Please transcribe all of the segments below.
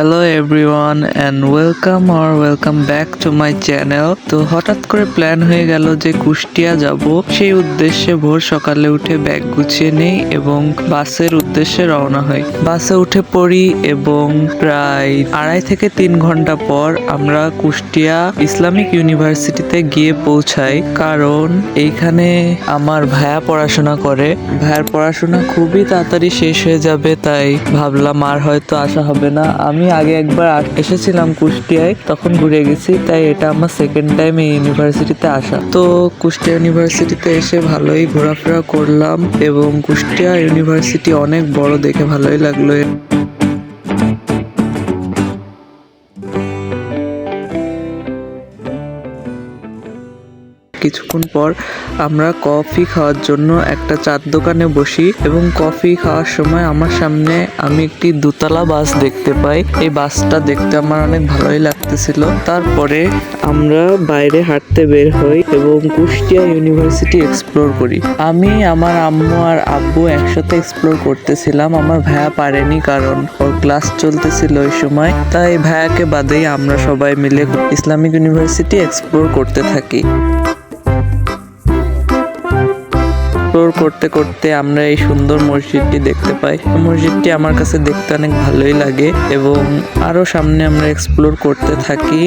Hello everyone and welcome R welcome back to my channel তো হঠাৎ করে plan হয়ে গেল যে কুষ্টিয়া যাব। সেই উদ্দেশ্যে ভোর সকালে উঠে ব্যাগ গুছিয়ে নেই এবং বাসের উদ্দেশ্যে রওনা হই। বাসে উঠে পড়ি এবং প্রায় আড়াই থেকে তিন ঘণ্টা পর আমরা কুষ্টিয়া ইসলামিক ইউনিভার্সিটিতে গিয়ে পৌঁছাই। কারণ এইখানে আমার ভায়া পড়াশোনা করে। ভায়ার পড়াশোনা খুবই তাড়াতাড়ি শেষ হয়ে যাবে, তাই ভাবলাম আর হয়তো আসা হবে না। আমি আগে একবার এসেছিলাম কুষ্টিয়ায়, তখন ঘুরে গেছি, তাই এটা আমার সেকেন্ড টাইম এই ইউনিভার্সিটিতে আসা। তো কুষ্টিয়া ইউনিভার্সিটিতে এসে ভালোই ঘোরাফেরা করলাম এবং কুষ্টিয়া ইউনিভার্সিটি অনেক বড়, দেখে ভালোই লাগল। কিছুক্ষণ পর আমরা কফি খাওয়ার জন্য একটা চার দোকানে বসি এবং কফি খাওয়ার সময় আমার সামনে আমি একটি দোতলা বাস দেখতে পাই। এই বাসটা দেখতে আমার অনেক ভালোই লাগতেছিল। তারপরে আমরা বাইরে হাঁটতে বের হই এবং কুষ্টিয়া ইউনিভার্সিটি এক্সপ্লোর করি। আমি, আমার আম্মু আর আব্বু একসাথে এক্সপ্লোর করতেছিলাম। আমার ভাইয়া পারেনি কারণ ওর ক্লাস চলতেছিল ওই সময়। তাই ভাইয়াকে বাদেই আমরা সবাই মিলে ইসলামিক ইউনিভার্সিটি এক্সপ্লোর করতে থাকি। এক্সপ্লোর করতে করতে আমরা এই সুন্দর মসজিদটি দেখতে পাই। মসজিদটি আমার কাছে দেখতে অনেক ভালোই লাগে এবং আরও সামনে আমরা এক্সপ্লোর করতে থাকি।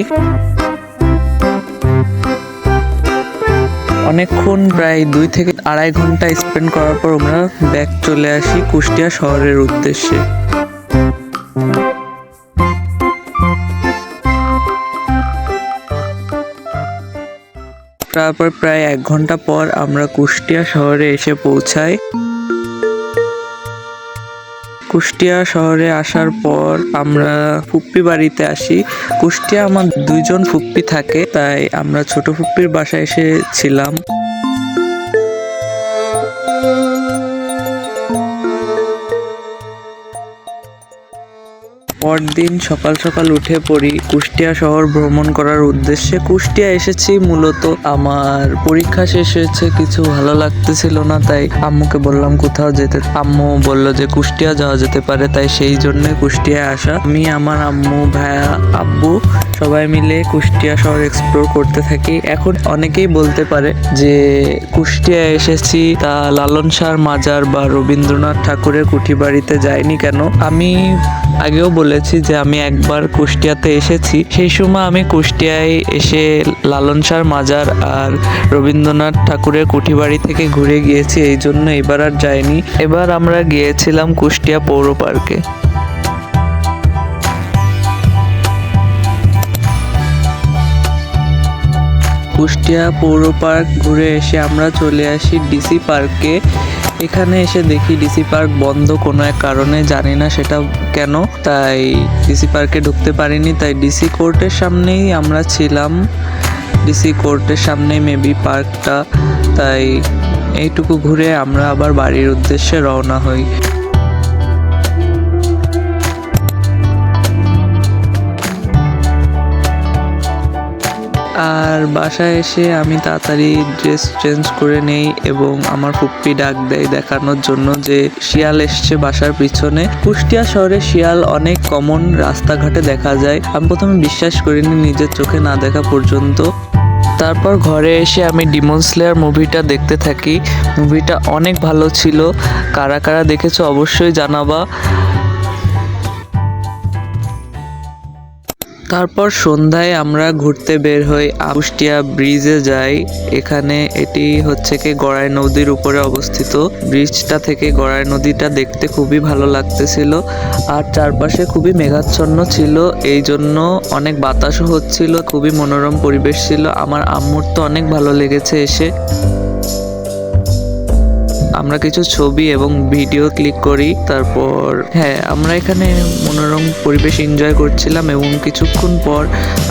অনেকক্ষণ প্রায় দুই থেকে আড়াই ঘণ্টা স্পেন্ড করার পর আমরা ব্যাক চলে আসি কুষ্টিয়া শহরের উদ্দেশ্যে। তারপর প্রায় এক ঘণ্টা পর আমরা কুষ্টিয়া শহরে এসে পৌঁছাই। কুষ্টিয়া শহরে আসার পর আমরা ফুপ্পি বাড়িতে আসি। কুষ্টিয়া আমার দুইজন ফুপ্পি থাকে, তাই আমরা ছোট ফুপ্পির বাসায় এসেছিলাম। পরদিন সকাল সকাল উঠে পড়ি কুষ্টিয়া শহর ভ্রমণ করার উদ্দেশ্যে। কুষ্টিয়া এসেছি মূলত আমার পরীক্ষা শেষ হয়েছে, কিছু ভালো লাগতেছিল না, তাই আম্মুকে বললাম কোথাও যেতে। আম্মু বলল যে কুষ্টিয়া যাওয়া যেতে পারে, তাই সেই জন্য কুষ্টিয়ায় আসা। আমি, আমার আম্মু ভাইয়া আব্বু সবাই মিলে কুষ্টিয়া শহর এক্সপ্লোর করতে থাকি। এখন অনেকেই বলতে পারে যে কুষ্টিয়া এসেছি তা লালন শাহর মাজার বা রবীন্দ্রনাথ ঠাকুরের কুঠি বাড়িতে যাইনি কেন? আমি আগেও বলেছি যে আমি একবার কুষ্টিয়াতে এসেছি। সেই সময় আমি কুষ্টিয়ায় এসে লালন শাহর মাজার আর রবীন্দ্রনাথ ঠাকুরের কুঠি বাড়ি থেকে ঘুরে গিয়েছি, এই জন্য এবার আর যাইনি। এবার আমরা গিয়েছিলাম কুষ্টিয়া পৌর পার্কে। কুষ্টিয়া পৌর পার্ক ঘুরে এসে আমরা চলে আসি ডিসি পার্কে। এখানে এসে দেখি ডিসি পার্ক বন্ধ কোনো এক কারণে, জানি না সেটা কেন। তাই ডিসি পার্কে ঢুকতে পারিনি, তাই ডিসি কোর্টের সামনেই আমরা ছিলাম। ডিসি কোর্টের সামনেই মেবি পার্কটা তাই এইটুকু ঘুরে আমরা আবার বাড়ির উদ্দেশ্যে রওনা হই। আর বাসায় এসে আমি তাড়াতাড়ি ড্রেস চেঞ্জ করে নেই এবং আমার ফুপ্পি ডাক দেয় দেখানোর জন্য যে শিয়াল এসছে বাসার পিছনে। কুষ্টিয়া শহরে শিয়াল অনেক কমন রাস্তাঘাটে দেখা যায়। আমি প্রথমে বিশ্বাস করিনি নিজের চোখে না দেখা পর্যন্ত। তারপর ঘরে এসে আমি ডিমন স্লেয়ার মুভিটা দেখতে থাকি। মুভিটা অনেক ভালো ছিল। কারা কারা দেখেছ অবশ্যই জানাবা। তারপর সন্ধ্যায় আমরা ঘুরতে বের হই কুষ্টিয়া ব্রিজে যাই। এখানে এটি হচ্ছে কি গড়াই নদীর উপরে অবস্থিত। ব্রিজটা থেকে গড়াই নদীটা দেখতে খুবই ভালো লাগতেছিল আর চারপাশে খুবই মেঘাচ্ছন্ন ছিল। এই জন্য অনেক বাতাসও হচ্ছিল, খুবই মনোরম পরিবেশ ছিল। আমার আম্মুর তো অনেক ভালো লেগেছে এসে। আমরা কিছু ছবি এবং ভিডিও ক্লিক করি, তারপর হ্যাঁ আমরা এখানে মনোরম পরিবেশ এনজয় করছিলাম এবং কিছুক্ষণ পর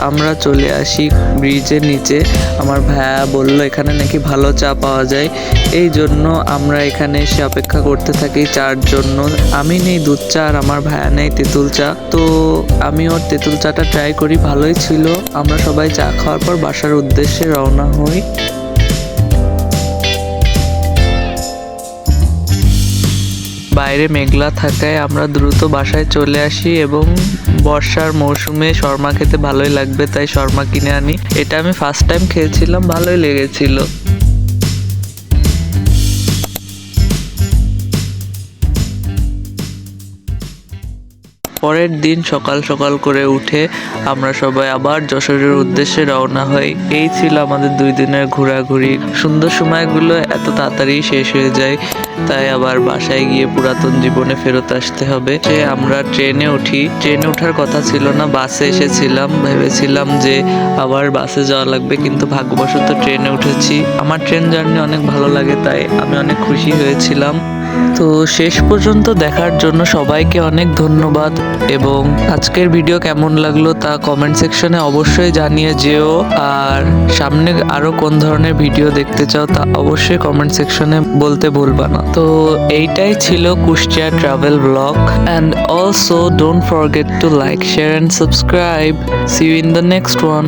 আমরা চলে আসি ব্রিজের নিচে। আমার ভাইয়া বলল, এখানে নাকি ভালো চা পাওয়া যায়। এই জন্য আমরা এখানে এসে অপেক্ষা করতে থাকি চার জন্য। আমি নেই দুধ চা আর আমার ভাইয়া নেই তেঁতুল চা। তো আমি ওর তেঁতুল চাটা ট্রাই করি, ভালোই ছিল। আমরা সবাই চা খাওয়ার পর বাসার উদ্দেশ্যে রওনা হই। বাইরে মেঘলা থাকায় আমরা দ্রুত বাসায় চলে আসি এবং বর্ষার মৌসুমে শর্মা খেতে ভালোই লাগবে, তাই শর্মা কিনে আনি। এটা আমি ফার্স্ট টাইম খেয়েছিলাম, ভালোই লেগেছিল। পরের দিন সকাল সকাল করে উঠে আমরা সবাই আবার যশোরের উদ্দেশ্যে রওনা হই। এই ছিল আমাদের দুই দিনের ঘোরাঘুরি। সুন্দর সময়গুলো এত তাড়াতাড়ি শেষ হয়ে যায়, তাই আবার বাসায় গিয়ে পুরাতন জীবনে ফেরত আসতে হবে। সে আমরা ট্রেনে উঠি। ট্রেনে ওঠার কথা ছিল না, বাসে এসেছিলাম। ভেবেছিলাম যে আবার বাসে যাওয়া লাগবে, কিন্তু ভাগ্যবশত ট্রেনে উঠেছি। আমার ট্রেন জার্নি অনেক ভালো লাগে, তাই আমি অনেক খুশি হয়েছিলাম। তো শেষ পর্যন্ত দেখার জন্য সবাইকে অনেক ধন্যবাদ এবং আজকের ভিডিও কেমন লাগল তা কমেন্ট সেকশনে অবশ্যই জানিয়ে যেও। আর সামনে আরও কোন ধরনের ভিডিও দেখতে চাও তা অবশ্যই কমেন্ট সেকশনে বলতে ভুলবা না। তো এইটাই ছিল Kushtia travel blog and also don't forget to like share and subscribe see you in the next one